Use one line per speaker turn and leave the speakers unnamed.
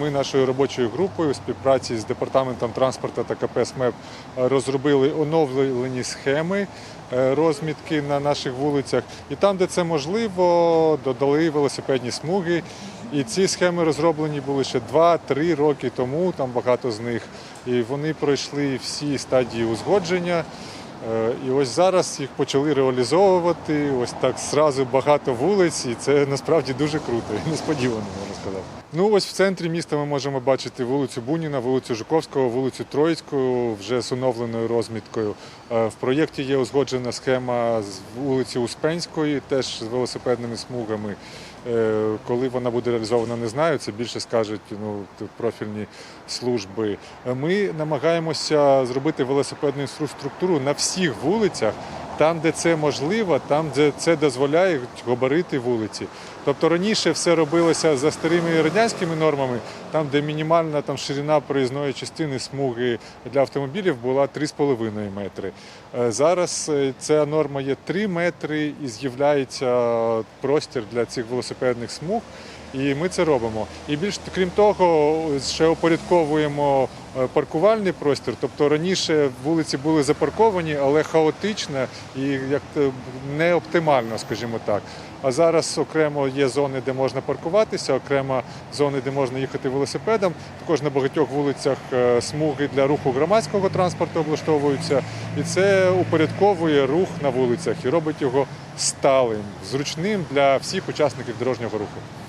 Ми нашою робочою групою у співпраці з департаментом транспорту та КП СМЕП розробили оновлені схеми е, розмітки на наших вулицях. І там, де це можливо, додали велосипедні смуги. І ці схеми розроблені були ще 2-3 роки тому, там багато з них. І вони пройшли всі стадії узгодження. Е, І ось зараз їх почали реалізовувати. Ось так зразу багато вулиць, і це насправді дуже круто і несподівано, можна сказати. Ну ось в центрі міста ми можемо бачити вулицю Буніна, вулицю Жуковського, вулицю Троїцьку вже з оновленою розміткою. Е, В проєкті є узгоджена схема з вулиці Успенської, теж з велосипедними смугами. Е, Коли вона буде реалізована, не знаю. Це більше скажуть ну, профільні служби. Ми намагаємося зробити велосипедну інфраструктуру на всіх вулицях, там, де це можливо, там, де це дозволяє габарити вулиці. Тобто раніше все робилося за старими радянськими нормами, там, де мінімальна там, ширина проїзної частини смуги для автомобілів була 3,5 метри. Е, Зараз е, ця норма є 3 метри і з'являється простір для цих велосипедних смуг. І ми це робимо. І більш крім того, ще упорядковуємо е, паркувальний простір. Тобто раніше вулиці були запарковані, але хаотично і як не оптимально, скажімо так. А зараз окремо є зони, де можна паркуватися, окремо зони, де можна їхати велосипедом. Також на багатьох вулицях е, смуги для руху громадського транспорту облаштовуються, і це упорядковує рух на вулицях і робить його сталим, зручним для всіх учасників дорожнього руху.